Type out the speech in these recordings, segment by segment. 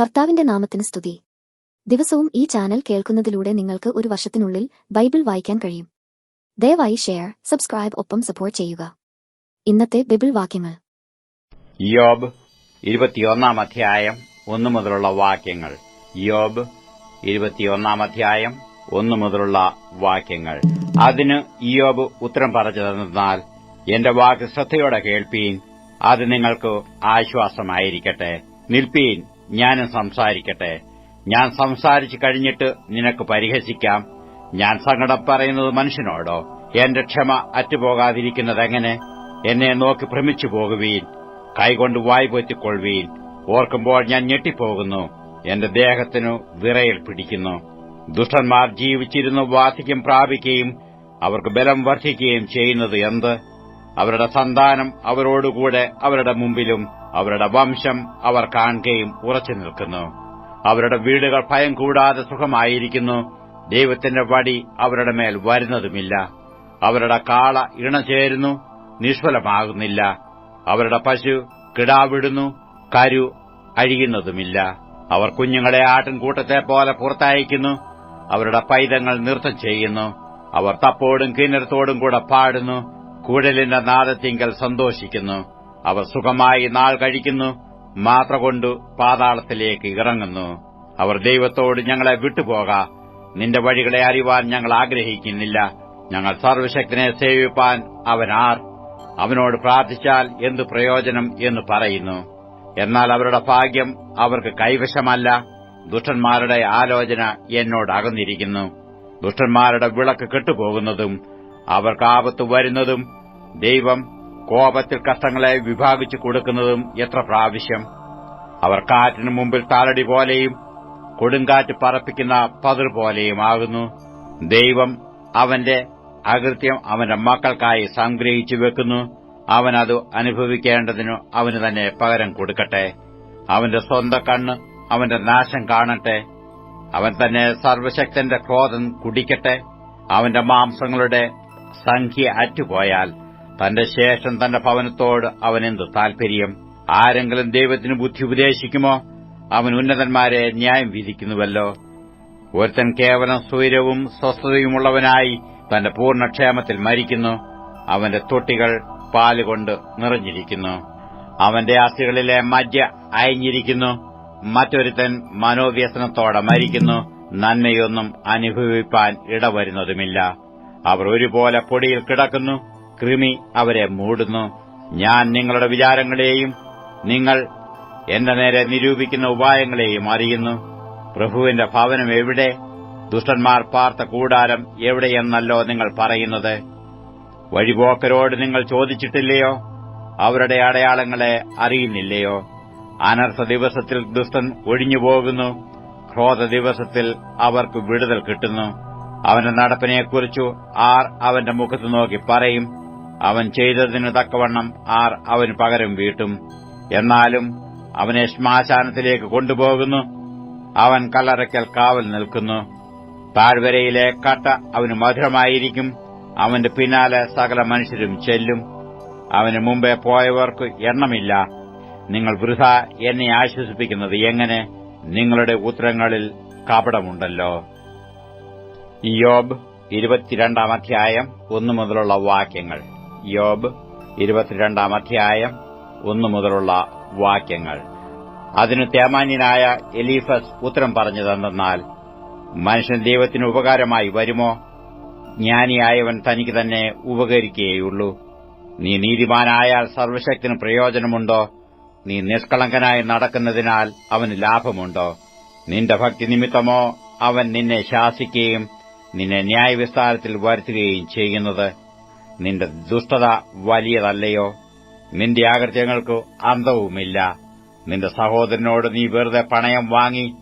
കർത്താവിന്റെ നാമത്തിന് സ്തുതി. ദിവസവും ഈ ചാനൽ കേൾക്കുന്നതിലൂടെ നിങ്ങൾക്ക് ഒരു വർഷത്തിനുള്ളിൽ ബൈബിൾ വായിക്കാൻ കഴിയും. ദയവായി ഷെയർ സബ്സ്ക്രൈബ് ഒപ്പം സപ്പോർട്ട് ചെയ്യുക. ഇന്നത്തെ ബൈബിൾ വാക്യങ്ങൾ. യോബ് ഇരുപത്തിയൊന്നാം അധ്യായം ഒന്നു മുതലുള്ള വാക്യങ്ങൾ. യോബ് ഇരുപത്തിയൊന്നാം അധ്യായം ഒന്നു മുതലുള്ള വാക്യങ്ങൾ. അതിന് യോബ് ഉത്തരം പറഞ്ഞതെന്നാൽ എന്റെ വാക്ക് ശ്രദ്ധയോടെ കേൾപ്പീൻ അത് നിങ്ങൾക്ക് ആശ്വാസമായിരിക്കട്ടെ. നിൽപ്പീൻ ഞാനും സംസാരിക്കട്ടെ. ഞാൻ സംസാരിച്ചു കഴിഞ്ഞിട്ട് നിനക്ക് പരിഹസിക്കാം. ഞാൻ സങ്കടം പറയുന്നത് മനുഷ്യനോടോ? എന്റെ ക്ഷമ അറ്റുപോകാതിരിക്കുന്നതെങ്ങനെ എന്നെ നോക്കി ഭ്രമിച്ചു പോകുവീൻ. കൈകൊണ്ട് വായ് പൊത്തിക്കൊള്ളുവീൻ. ഓർക്കുമ്പോൾ ഞാൻ ഞെട്ടിപ്പോകുന്നു. എന്റെ ദേഹത്തിനു വിറയിൽ പിടിക്കുന്നു. ദുഷ്ടന്മാർ ജീവിച്ചിരുന്നു വാർദ്ധക്യം പ്രാപിക്കുകയും അവർക്ക് ബലം വർദ്ധിക്കുകയും ചെയ്യുന്നത് എന്ത്? അവരുടെ സന്താനം അവരോടുകൂടെ അവരുടെ മുമ്പിലും അവരുടെ വംശം അവർ കാണുകയും ഉറച്ചു നിൽക്കുന്നു. അവരുടെ വീടുകൾ ഭയം കൂടാതെ സുഖമായിരിക്കുന്നു. ദൈവത്തിന്റെ വടി അവരുടെ മേൽ വരുന്നതുമില്ല. അവരുടെ കാള ഇണചേരുന്നു നിഷ്ഫലമാകുന്നില്ല. അവരുടെ പശു കിടാവിടുന്നു കരു അഴിയുന്നതുമില്ല. അവർ കുഞ്ഞുങ്ങളെ ആട്ടിൻകൂട്ടത്തെ പോലെ പുറത്തയക്കുന്നു. അവരുടെ പൈതങ്ങൾ നൃത്തം ചെയ്യുന്നു. അവർ തപ്പോടും കിന്നരത്തോടും കൂടെ പാടുന്നു. കൂടലിന്റെ നാദത്തിങ്കൽ സന്തോഷിക്കുന്നു. അവർ സുഖമായി നാൾ കഴിക്കുന്നു മാത്ര കൊണ്ട് പാതാളത്തിലേക്ക് ഇറങ്ങുന്നു. അവർ ദൈവത്തോട് ഞങ്ങളെ വിട്ടുപോക നിന്റെ വഴികളെ അറിവാൻ ഞങ്ങൾ ആഗ്രഹിക്കുന്നില്ല. ഞങ്ങൾ സർവശക്തനെ സേവിപ്പാൻ അവനാർ. അവനോട് പ്രാർത്ഥിച്ചാൽ എന്തു പ്രയോജനം എന്ന് പറയുന്നു. എന്നാൽ അവരുടെ ഭാഗ്യം അവർക്ക് കൈവശമല്ല. ദുഷ്ടന്മാരുടെ ആലോചന എന്നോട് അകന്നിരിക്കുന്നു. ദുഷ്ടന്മാരുടെ വിളക്ക് കെട്ടുപോകുന്നതും അവർക്ക് ആപത്ത് വരുന്നതും ദൈവം കോപത്തിൽ കഷ്ടങ്ങളെ വിഭാഗിച്ചു കൊടുക്കുന്നതും എത്ര പ്രാവശ്യം? അവർ കാറ്റിനു മുമ്പിൽ താലടി പോലെയും കൊടുങ്കാറ്റ് പറപ്പിക്കുന്ന പതിർ പോലെയുമാകുന്നു ദൈവം അവന്റെ അകൃത്യം അവന്റെ മക്കൾക്കായി സംഗ്രഹിച്ചു വെക്കുന്നു. അവനത് അനുഭവിക്കേണ്ടതിനു അവന് തന്നെ പകരം കൊടുക്കട്ടെ. അവന്റെ സ്വന്തം കണ്ണ് അവന്റെ നാശം കാണട്ടെ. അവൻ തന്നെ സർവശക്തന്റെ ക്രോധം കുടിക്കട്ടെ. അവന്റെ മാംസങ്ങളുടെ സംഖ്യ അറ്റുപോയാൽ തന്റെ ശേഷം തന്റെ ഭവനത്തോട് അവനെന്ത് താൽപര്യം? ആരെങ്കിലും ദൈവത്തിന് ബുദ്ധി ഉപദേശിക്കുമോ? അവൻ ഉന്നതന്മാരെ ന്യായം വിധിക്കുന്നുവല്ലോ. ഒരുത്തൻ കേവലം സ്വൈരവും സ്വസ്ഥതയുമുള്ളവനായി തന്റെ പൂർണക്ഷേമത്തിൽ മരിക്കുന്നു. അവന്റെ തൊട്ടികൾ പാലുകൊണ്ട് നിറഞ്ഞിരിക്കുന്നു. അവന്റെ അസ്ഥികളിലെ മജ്ജ അയഞ്ഞിരിക്കുന്നു. മറ്റൊരുത്തൻ മനോവ്യസനത്തോടെ മരിക്കുന്നു. നന്മയൊന്നും അനുഭവിപ്പാൻ ഇടവരുന്നതുമില്ല. അവർ ഒരുപോലെ പൊടിയിൽ കിടക്കുന്നു. കൃമി അവരെ മൂടുന്നു. ഞാൻ നിങ്ങളുടെ വിചാരങ്ങളെയും നിങ്ങൾ എന്റെ നേരെ നിരൂപിക്കുന്ന ഉപായങ്ങളെയും അറിയുന്നു. പ്രഭുവിന്റെ ഭവനം എവിടെ? ദുഷ്ടന്മാർ പാർത്ത കൂടാരം എവിടെയെന്നല്ലോ നിങ്ങൾ പറയുന്നത്. വഴിപോക്കരോട് നിങ്ങൾ ചോദിച്ചിട്ടില്ലയോ? അവരുടെ അടയാളങ്ങളെ അറിയുന്നില്ലയോ? അനർത്ഥ ദിവസത്തിൽ ദുഷ്ടൻ ഒഴിഞ്ഞുപോകുന്നു. ക്രോധ ദിവസത്തിൽ അവർക്ക് വിടുതൽ കിട്ടുന്നു. അവന്റെ നടപ്പിനെക്കുറിച്ചു ആർ അവന്റെ മുഖത്ത് നോക്കി പറയും. അവൻ ചെയ്തതിനു തക്കവണ്ണം ആർ അവന് പകരം വീട്ടും. എന്നാലും അവനെ ശ്മശാനത്തിലേക്ക് കൊണ്ടുപോകുന്നു. അവൻ കല്ലറയ്ക്കൽ കാവൽ നിൽക്കുന്നു. താഴ്വരയിലെ കട്ട അവന് മധുരമായിരിക്കും. അവന്റെ പിന്നാലെ സകല മനുഷ്യരും ചെല്ലും. അവന് മുമ്പേ പോയവർക്ക് എണ്ണമില്ല. നിങ്ങൾ വൃഥ എന്നെ ആശ്വസിപ്പിക്കുന്നത് എങ്ങനെ? നിങ്ങളുടെ ഉത്തരങ്ങളിൽ കപടമുണ്ടല്ലോ. യോബ് ഇരുപത്തിരണ്ടാം അധ്യായം ഒന്നു മുതലുള്ള വാക്യങ്ങൾ. യോബ് ഇരുപത്തിരണ്ടാം അധ്യായം ഒന്നു മുതലുള്ള വാക്യങ്ങൾ. അതിന് തേമാന്യനായ എലീഫസ് ഉത്തരം പറഞ്ഞതെന്നാൽ മനുഷ്യൻ ദൈവത്തിന് ഉപകാരമായി വരുമോ? ജ്ഞാനിയായവൻ തനിക്ക് തന്നെ ഉപകരിക്കുകയുള്ളൂ നീ നീതിമാനായാൽ സർവശക്തിന് പ്രയോജനമുണ്ടോ? നീ നിഷ്കളങ്കനായി നടക്കുന്നതിനാൽ അവന് ലാഭമുണ്ടോ? നിന്റെ ഭക്തി നിമിത്തമോ അവൻ നിന്നെ ശാസിക്കുകയും നിന്നെ ന്യായവിസ്താരത്തിൽ വരുത്തുകയും ചെയ്യുന്നത്? നിന്റെ ദുഷ്ടത വലിയതല്ലയോ? നിന്റെ ആകൃത്യങ്ങൾക്ക് അന്തവുമില്ല. നിന്റെ സഹോദരനോട് നീ വെറുതെ പണയം വാങ്ങി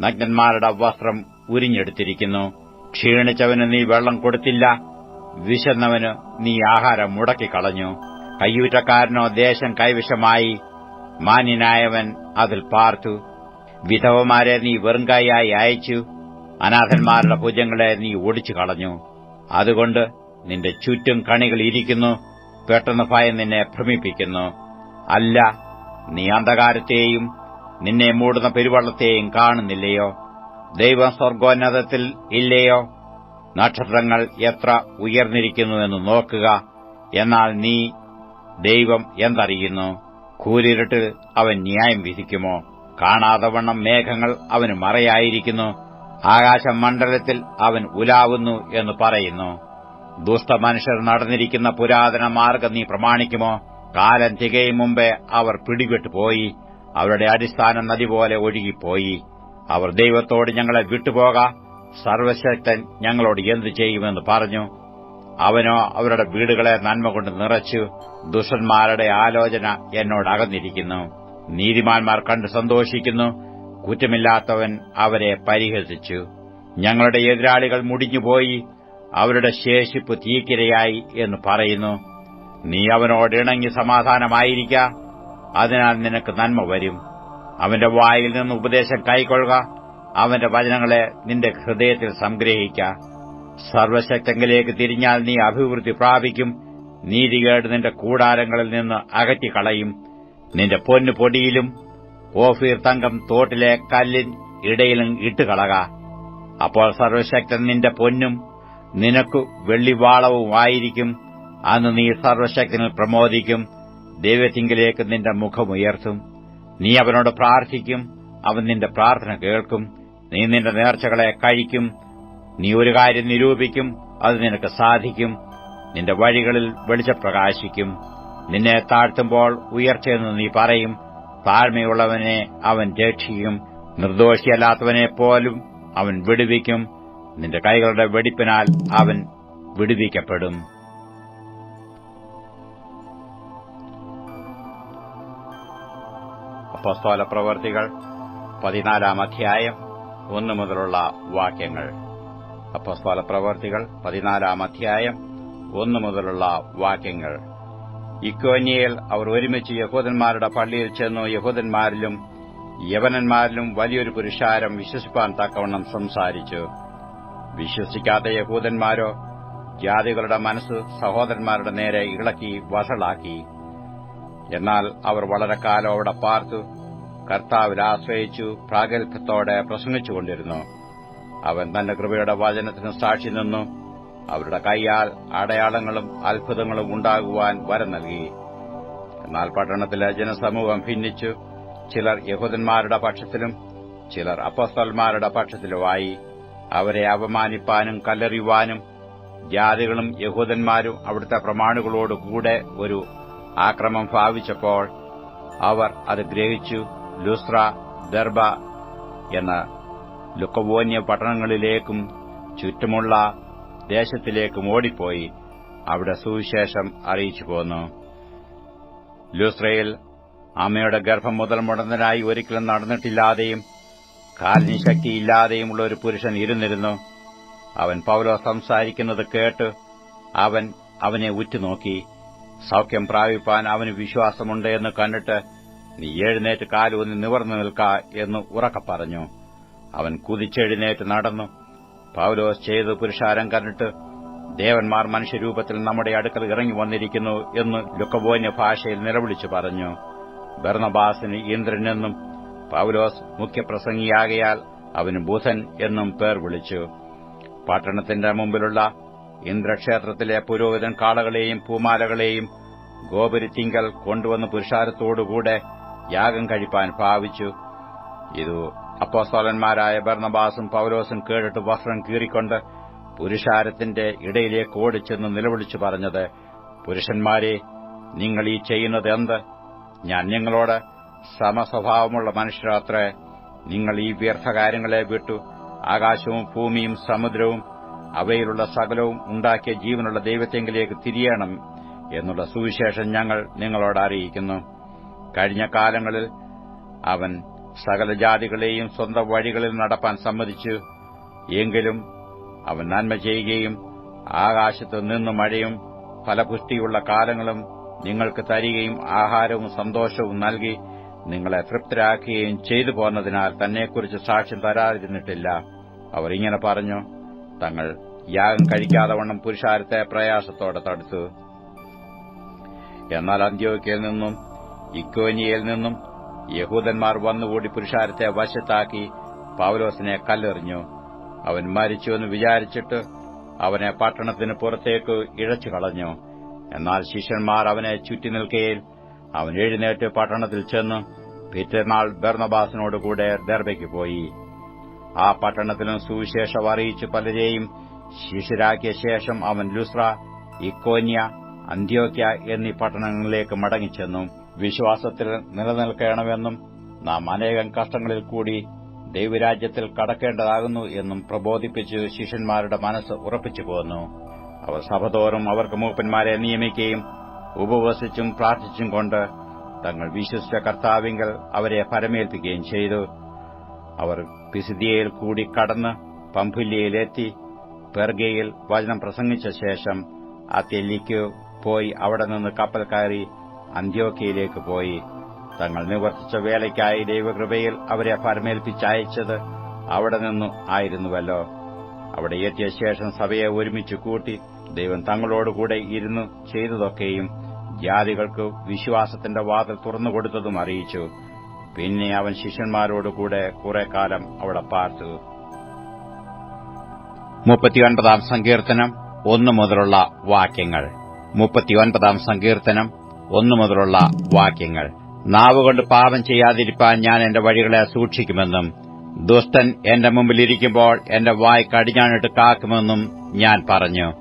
നഗ്നന്മാരുടെ വസ്ത്രം ഉരിഞ്ഞെടുത്തിരിക്കുന്നു. ക്ഷീണിച്ചവന് നീ വെള്ളം കൊടുത്തില്ല. വിശന്നവന് നീ ആഹാരം മുടക്കിക്കളഞ്ഞു. കയ്യൂറ്റക്കാരനോ ദേശം കൈവശമായി മാന്യനായവൻ അതിൽ പാർത്തു. വിധവമാരെ നീ വെറുങ്കായി അയച്ചു. അനാഥന്മാരുടെ ഭുജങ്ങളെ നീ ഓടിച്ചു കളഞ്ഞു അതുകൊണ്ട് നിന്റെ ചുറ്റും കണികൾ ഇരിക്കുന്നു പെട്ടെന്ന് ഭയം നിന്നെ ഭ്രമിപ്പിക്കുന്നു. അല്ല നീ അന്ധകാരത്തെയും നിന്നെ മൂടുന്ന പെരുവള്ളത്തെയും കാണുന്നില്ലയോ? ദൈവം സ്വർഗോന്നതത്തിൽ ഇല്ലയോ? നക്ഷത്രങ്ങൾ എത്ര ഉയർന്നിരിക്കുന്നുവെന്ന് നോക്കുക എന്നാൽ നീ ദൈവം എന്തറിയുന്നു? കൂരിരുട്ടിൽ അവൻ ന്യായം വിധിക്കുമോ? കാണാതെ വണ്ണം മേഘങ്ങൾ അവന് മറയായിരിക്കുന്നു ആകാശമണ്ഡലത്തിൽ അവൻ ഉലാവുന്നു എന്ന് പറയുന്നു. ദുഷ്ടമനുഷ്യർ നടന്നിരിക്കുന്ന പുരാതന മാർഗം നീ പ്രമാണിക്കുമോ? കാലം തികയും മുമ്പേ അവർ പിടിപെട്ടുപോയി അവരുടെ അടിസ്ഥാനം നദി പോലെ ഒഴുകിപ്പോയി. അവർ ദൈവത്തോട് ഞങ്ങളെ വിട്ടുപോക. സർവശക്തൻ ഞങ്ങളോട് എന്തു ചെയ്യുമെന്ന് പറഞ്ഞു. അവനോ അവരുടെ വീടുകളെ നന്മ കൊണ്ട് നിറച്ചു. ദുഷ്ടന്മാരുടെ ആലോചന എന്നോട് അകന്നിരിക്കുന്നു. നീതിമാന്മാർ കണ്ട് സന്തോഷിക്കുന്നു. കുറ്റമില്ലാത്തവൻ അവരെ പരിഹസിച്ചു. ഞങ്ങളുടെ എതിരാളികൾ മുടിഞ്ഞുപോയി. അവരുടെ ശേഷിപ്പ് തീക്കിരയായി എന്ന് പറയുന്നു. നീ അവനോട് ഇണങ്ങി സമാധാനമായിരിക്ക. അതിനാൽ നിനക്ക് നന്മ വരും. അവന്റെ വായിൽ നിന്ന് ഉപദേശം കൈക്കൊള്ളുക. അവന്റെ വചനങ്ങളെ നിന്റെ ഹൃദയത്തിൽ സംഗ്രഹിക്ക. സർവശക്തങ്കിലേക്ക് തിരിഞ്ഞാൽ നീ അഭിവൃദ്ധി പ്രാപിക്കും. നീതികേട് നിന്റെ കൂടാരങ്ങളിൽ നിന്ന് അകറ്റിക്കളയും. നിന്റെ പൊന്നു പൊടിയിലും ഓഫീർ തങ്കം തോട്ടിലെ കല്ലിൻ ഇടയിലും ഇട്ടുകളക. അപ്പോൾ സർവശക്തൻ നിന്റെ പൊന്നും നിനക്കു വെള്ളിവാളവുമായിരിക്കും. അന്ന് നീ സർവശക്തനിൽ പ്രമോദിക്കും. ദൈവത്തിങ്കിലേക്ക് നിന്റെ മുഖമുയർത്തും. നീ അവനോട് പ്രാർത്ഥിക്കും. അവൻ നിന്റെ പ്രാർത്ഥന കേൾക്കും. നീ നിന്റെ നേർച്ചകളെ കഴിക്കും. നീ ഒരു കാര്യം നിരൂപിക്കും. അത് നിനക്ക് സാധിക്കും. നിന്റെ വഴികളിൽ വെളിച്ചപ്രകാശിക്കും നിന്നെ താഴ്ത്തുമ്പോൾ ഉയർച്ചയെന്ന് നീ പറയും. താഴ്മയുള്ളവനെ അവൻ രക്ഷിക്കും. നിർദോഷിയല്ലാത്തവനെ പോലും അവൻ വിടുവിക്കും. നിന്റെ കൈകളുടെ വെടിപ്പിനാൽ അവൻ വിടുവിക്കപ്പെടും. അപ്പസ്തോല പ്രവർത്തികൾ പതിനാലാം അധ്യായം ഒന്നു മുതലുള്ള വാക്യങ്ങൾ. അപ്പസ്തോല പ്രവർത്തികൾ പതിനാലാം അധ്യായം ഒന്നു മുതലുള്ള വാക്യങ്ങൾ. ഇക്കോന്യയിൽ അവർ ഒരുമിച്ച് യഹൂദന്മാരുടെ പള്ളിയിൽ ചെന്നു യഹൂദന്മാരിലും യവനന്മാരിലും വലിയൊരു പുരുഷാരം വിശ്വസിപ്പാൻ തക്കവണ്ണം സംസാരിച്ചു. വിശ്വസിക്കാത്ത യഹൂദന്മാരോ ജാതികളുടെ മനസ്സ് സഹോദരന്മാരുടെ നേരെ ഇളക്കി വഷളാക്കി. എന്നാൽ അവർ വളരെ കാലം അവിടെ പാർത്തു കർത്താവിൽ ആശ്രയിച്ചു പ്രാഗൽഭ്യത്തോടെ പ്രസംഗിച്ചുകൊണ്ടിരുന്നു. അവൻ തന്റെ കൃപയുടെ വചനത്തിന് സാക്ഷി നിന്നു. അവരുടെ കൈയാൽ അടയാളങ്ങളും അത്ഭുതങ്ങളും ഉണ്ടാകുവാൻ വരം നൽകി. എന്നാൽ പട്ടണത്തിലെ ജനസമൂഹം ഭിന്നിച്ചു. ചിലർ യഹൂദന്മാരുടെ പക്ഷത്തിലും ചിലർ അപ്പസ്തന്മാരുടെ പക്ഷത്തിലുമായി. അവരെ അപമാനിപ്പാനും കല്ലെറിയുവാനും ജാതികളും യഹൂദന്മാരും അവിടുത്തെ പ്രമാണികളോടുകൂടെ ഒരു ആക്രമം ഭാവിച്ചപ്പോൾ അവർ അത് ഗ്രഹിച്ചു. ലുസ്ര ദർബ എന്ന ലുക്കവോന്യ പട്ടണങ്ങളിലേക്കും ചുറ്റുമുള്ള ദേശത്തിലേക്കും ഓടിപ്പോയി. അവിടെ സുവിശേഷം അറിയിച്ചു പോന്നു. ലുസ്രയിൽ അമ്മയുടെ ഗർഭം മുതൽ മുടന്തനായി ഒരിക്കലും നടന്നിട്ടില്ലാതെയും കാലിന് ശക്തിയില്ലാതെയുമുള്ള ഒരു പുരുഷൻ ഇരുന്നിരുന്നു. അവൻ പൗലോ സംസാരിക്കുന്നത് കേട്ട് അവൻ അവനെ ഉറ്റുനോക്കി. സൌഖ്യം പ്രാപിപ്പാൻ അവന് വിശ്വാസമുണ്ട് എന്ന് കണ്ടിട്ട് നീ എഴുന്നേറ്റ് കാലൂന്നി നിവർന്നു നിൽക്ക എന്ന് ഉറക്ക പറഞ്ഞു. അവൻ കുതിച്ചെഴുന്നേറ്റ് നടന്നു. പൗലോസ് ചെയ്ത് പുരുഷാരം കണ്ടിട്ട് ദേവന്മാർ മനുഷ്യരൂപത്തിൽ നമ്മുടെ അടുക്കൽ ഇറങ്ങി വന്നിരിക്കുന്നു എന്ന് ലുക്കബോന്യ ഭാഷയിൽ നിലവിളിച്ചു പറഞ്ഞു. ബർണബാസിന് ഇന്ദ്രനെന്നും പൗലോസ് മുഖ്യപ്രസംഗിയാകയാൽ അവന് ബുധൻ എന്നും പേർ വിളിച്ചു. പട്ടണത്തിന്റെ മുമ്പിലുള്ള ഇന്ദ്രക്ഷേത്രത്തിലെ പുരോഹിതൻ കാളകളെയും പൂമാലകളെയും ഗോപുരത്തിങ്കൽ കൊണ്ടുവന്ന് പുരുഷാരത്തോടുകൂടെ യാഗം കഴിപ്പാൻ ഭാവിച്ചു. ഇതു അപ്പോസ്തോലന്മാരായ ബർണബാസും പൌലോസും കേട്ടിട്ട് വസ്ത്രം കീറിക്കൊണ്ട് പുരുഷാരത്തിന്റെ ഇടയിലേക്ക് ഓടിച്ചെന്ന് നിലവിളിച്ചു പറഞ്ഞത് പുരുഷന്മാരെ നിങ്ങൾ ഈ ചെയ്യുന്നത് എന്ത്? ഞാൻ നിങ്ങളോട് സമസ്വഭാവമുള്ള മനുഷ്യരാത്രേ നിങ്ങൾ ഈ വ്യർത്ഥകാര്യങ്ങളെ വിട്ടു. ആകാശവും ഭൂമിയും സമുദ്രവും അവയിലുള്ള സകലവും ഉണ്ടാക്കിയ ജീവനുള്ള ദൈവത്തെങ്കിലേക്ക് തിരിയണം എന്നുള്ള സുവിശേഷം ഞങ്ങൾ നിങ്ങളോട് അറിയിക്കുന്നു. കഴിഞ്ഞ കാലങ്ങളിൽ അവൻ സകല ജാതികളെയും സ്വന്തം വഴികളിൽ നടപ്പാൻ സമ്മതിച്ചു. എങ്കിലും അവൻ നന്മ ചെയ്യുകയും ആകാശത്ത് നിന്ന് മഴയും ഫലപുഷ്ടിയുള്ള കാലങ്ങളും നിങ്ങൾക്ക് തരികയും ആഹാരവും സന്തോഷവും നൽകി നിങ്ങളെ തൃപ്തരാക്കുകയും ചെയ്തു പോന്നതിനാൽ തന്നെക്കുറിച്ച് സാക്ഷ്യം തരാതിരുന്നിട്ടില്ല. അവർ ഇങ്ങനെ പറഞ്ഞു തങ്ങൾ യാഗം കഴിക്കാതെ വണ്ണം പുരുഷാരത്തെ പ്രയാസത്തോടെ തടുത്തു. എന്നാൽ അന്ത്യോക്കയിൽ നിന്നും ഇക്കോനിയയിൽ നിന്നും യഹൂദന്മാർ വന്നുകൂടി പുരുഷാരത്തെ വശത്താക്കി പൗലോസിനെ കല്ലെറിഞ്ഞു. അവൻ മരിച്ചുവെന്ന് വിചാരിച്ചിട്ട് അവനെ പട്ടണത്തിന് പുറത്തേക്ക് ഇഴച്ചു കളഞ്ഞു എന്നാൽ ശിഷ്യന്മാർ അവനെ ചുറ്റി നിൽക്കയിൽ അവൻ എഴുന്നേറ്റ് പട്ടണത്തിൽ ചെന്ന് പിറ്റേനാൾ ബർണബാസിനോടുകൂടെ ദർബയ്ക്ക് പോയി. ആ പട്ടണത്തിലും സുവിശേഷം അറിയിച്ച് പലരെയും ശിഷ്യരാക്കിയ ശേഷം അവൻ ലുസ്ര ഇക്കോന്യ അന്ത്യോക്യ എന്നീ പട്ടണങ്ങളിലേക്ക് മടങ്ങിച്ചെന്നു. വിശ്വാസത്തിൽ നിലനിൽക്കണമെന്നും നാം അനേകം കഷ്ടങ്ങളിൽ കൂടി ദൈവരാജ്യത്തിൽ കടക്കേണ്ടതാകുന്നു എന്നും പ്രബോധിപ്പിച്ച് ശിഷ്യന്മാരുടെ മനസ്സ് ഉറപ്പിച്ചു പോന്നു. അവർ സഭതോറും അവർക്ക് മൂപ്പന്മാരെ നിയമിക്കുകയും ഉപവസിച്ചും പ്രാർത്ഥിച്ചും കൊണ്ട് തങ്ങൾ വിശ്വസിച്ച കർത്താവിങ്കൽ അവരെ പരമേൽപ്പിക്കുകയും ചെയ്തു. അവർ പിസിദിയയിൽ കൂടി കടന്ന് പംഫുല്യയിലെത്തി പെർഗയിൽ വചനം പ്രസംഗിച്ച ശേഷം അത്യല്ലിക്ക് പോയി അവിടെ നിന്ന് കപ്പൽ കയറി അന്ത്യോക്കയിലേക്ക് പോയി. തങ്ങൾ നിവർത്തിച്ച വേലയ്ക്കായി ദൈവകൃപയിൽ അവരെ പരമേൽപ്പിച്ചയച്ചത് അവിടെ നിന്നു ആയിരുന്നുവല്ലോ. അവിടെ എത്തിയ ശേഷം സഭയെ ഒരുമിച്ച് കൂട്ടി ദൈവം തങ്ങളോടുകൂടെ ഇരുന്നു ചെയ്തതൊക്കെയും ജാതികൾക്ക് വിശ്വാസത്തിന്റെ വാതിൽ തുറന്നുകൊടുത്തതും അറിയിച്ചു. പിന്നെ അവൻ ശിഷ്യന്മാരോടുകൂടെ കുറെ കാലം അവിടെ പാർത്തു. മുപ്പത്തിയൊൻപതാം സങ്കീർത്തനം ഒന്നു മുതലുള്ള വാക്യങ്ങൾ. മുപ്പത്തിയൊൻപതാം സങ്കീർത്തനം ഒന്നു മുതലുള്ള വാക്യങ്ങൾ. നാവുകൊണ്ട് പാപം ചെയ്യാതിരിപ്പാൻ ഞാൻ എന്റെ വഴികളെ സൂക്ഷിക്കുമെന്നും ദുഷ്ടൻ എന്റെ മുമ്പിലിരിക്കുമ്പോൾ എന്റെ വായ് കടിഞ്ഞാണിട്ട് കാക്കുമെന്നും ഞാൻ പറഞ്ഞു.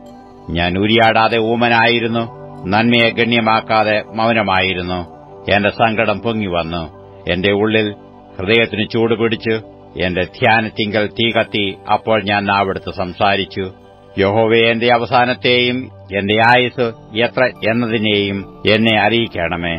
ഞാൻ ഉരിയാടാതെ ഊമനായിരുന്നു. നന്മയെ ഗണ്യമാക്കാതെ മൗനമായിരുന്നു. എന്റെ സങ്കടം പൊങ്ങിവന്നു എന്റെ ഉള്ളിൽ ഹൃദയത്തിന് ചൂടുപിടിച്ച് എന്റെ ധ്യാനത്തിങ്കൽ തീ കത്തി അപ്പോൾ ഞാൻ നാവെടുത്ത് സംസാരിച്ചു. യഹോവെ എന്റെ അവസാനത്തെയും എന്റെ ആയുസ് എത്ര എന്നതിനെയും എന്നെ അറിയിക്കണമേ.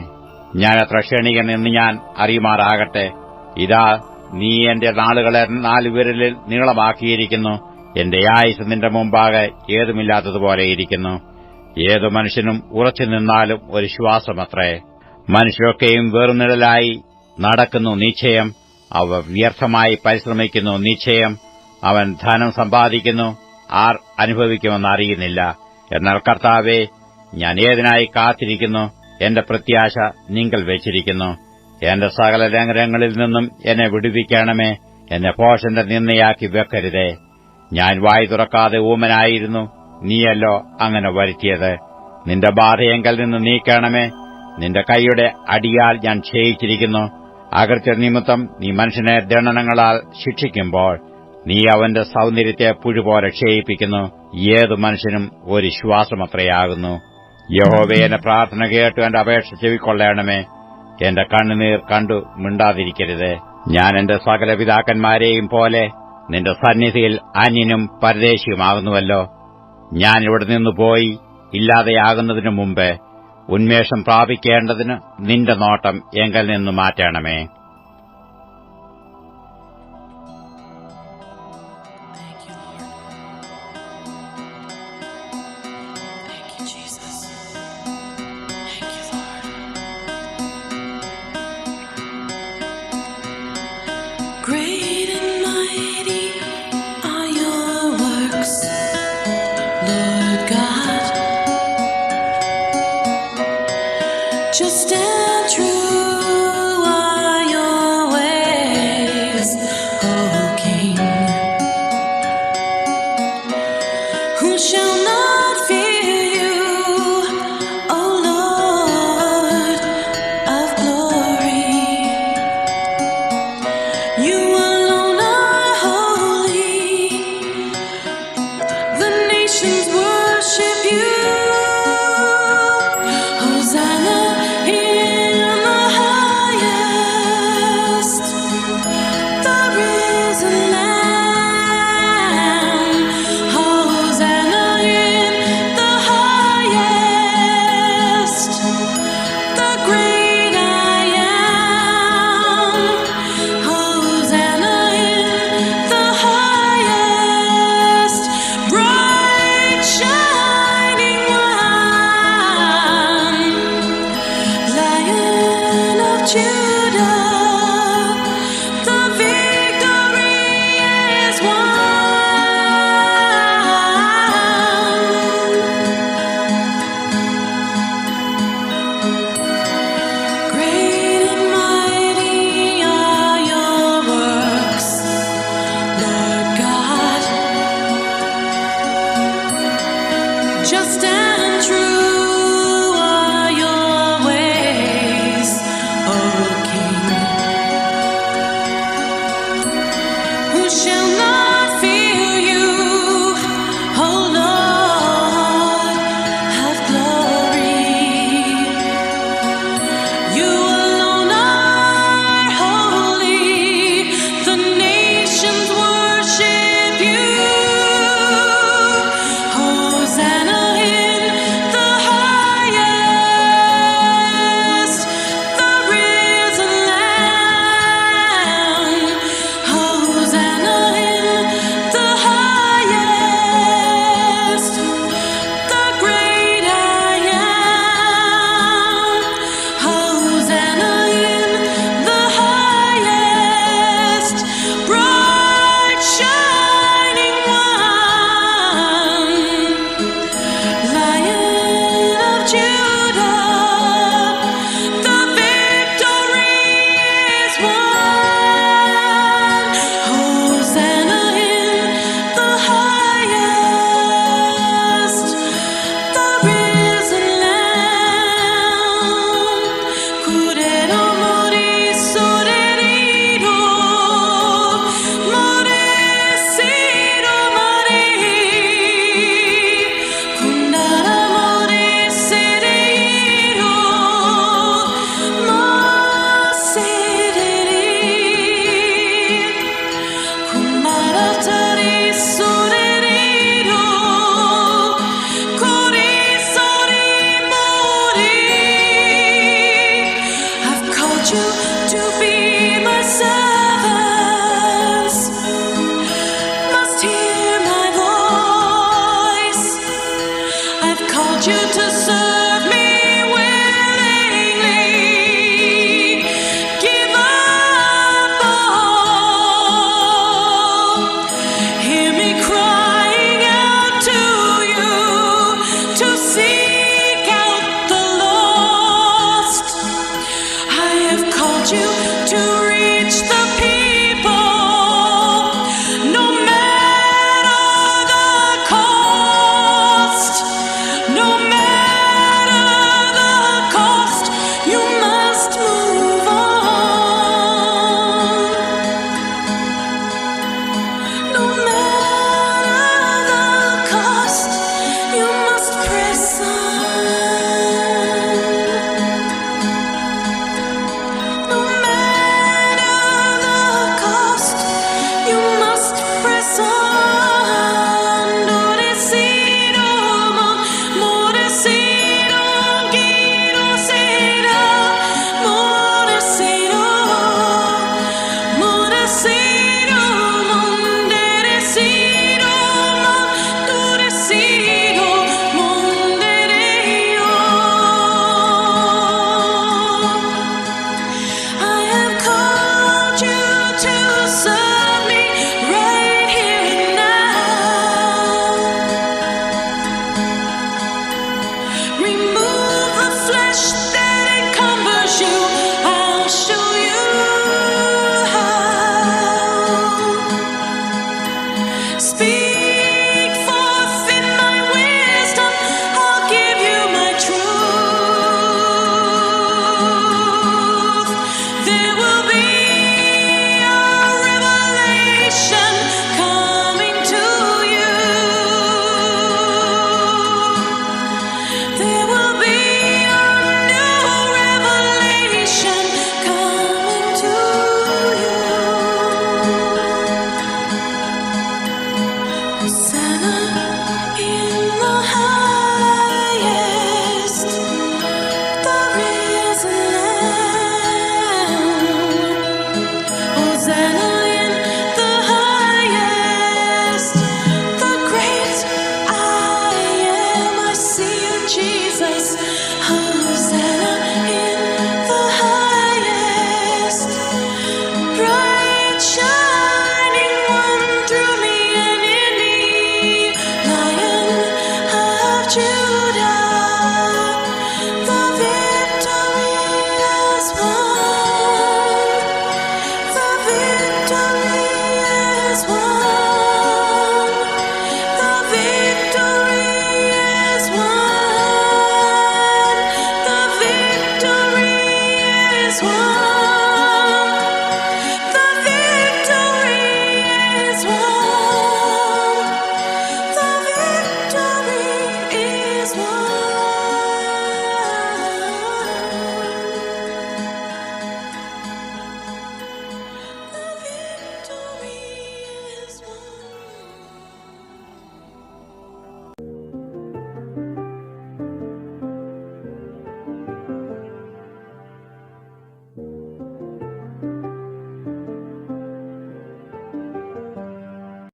ഞാൻ എത്ര ക്ഷണികൻ എന്ന് ഞാൻ അറിയുമാറാകട്ടെ. ഇതാ നീ എന്റെ നാളുകളെ നാല് വിരലിൽ നീളമാക്കിയിരിക്കുന്നു. എന്റെ ആയുസ് നിന്റെ മുമ്പാകെ ഏതുമില്ലാത്തതുപോലെ ഇരിക്കുന്നു. ഏതു മനുഷ്യനും ഉറച്ചു നിന്നാലും ഒരു ശ്വാസമത്രേ. മനുഷ്യരൊക്കെയും വേർനിഴലായി നടക്കുന്നു നിശ്ചയം. അവ വ്യർത്ഥമായി പരിശ്രമിക്കുന്നു നിശ്ചയം. അവൻ ധനം സമ്പാദിക്കുന്നു. ആർ അനുഭവിക്കുമെന്ന് അറിയുന്നില്ല. എന്നാൽ കർത്താവെ ഞാൻ ഏതിനായി കാത്തിരിക്കുന്നു? എന്റെ പ്രത്യാശ നിങ്ങൾ വെച്ചിരിക്കുന്നു. എന്റെ സകല രംഗരങ്ങളിൽ നിന്നും എന്നെ വിടുവിക്കണമേ. എന്നെ പോഷന്റെ നിന്നയാക്കി വെക്കരുതേ. ഞാൻ വായി തുറക്കാതെ ഊമനായിരുന്നു. നീയല്ലോ അങ്ങനെ വരുത്തിയത്. നിന്റെ ബാധയെങ്കൽ നിന്ന് നീക്കണമേ. നിന്റെ കൈയുടെ അടിയാൽ ഞാൻ ക്ഷയിച്ചിരിക്കുന്നു. അകർച്ച നിമിത്തം നീ മനുഷ്യനെ ദണ്ഡനങ്ങളാൽ ശിക്ഷിക്കുമ്പോൾ നീ അവന്റെ സൗന്ദര്യത്തെ പുഴുപോലെ ക്ഷയിപ്പിക്കുന്നു. ഏതു മനുഷ്യനും ഒരു ശ്വാസമത്രയാകുന്നു. യഹോവേ എന്റെ പ്രാർത്ഥന കേട്ടു എന്റെ അപേക്ഷ ചെവിക്കൊള്ളണമേ. എന്റെ കണ്ണുനീർ കണ്ടു മിണ്ടാതിരിക്കരുത്. ഞാൻ എന്റെ സകല പിതാക്കന്മാരെയും പോലെ നിന്റെ സന്നിധിയിൽ അന്യനും പരദേശിയുമാകുന്നുവല്ലോ. ഞാൻ ഇവിടെ നിന്ന് പോയി ഇല്ലാതെയാകുന്നതിനു മുമ്പ് ഉന്മേഷം പ്രാപിക്കേണ്ടതിന് നിന്റെ നോട്ടം എങ്കിൽ നിന്ന് മാറ്റണമേ. Just stand true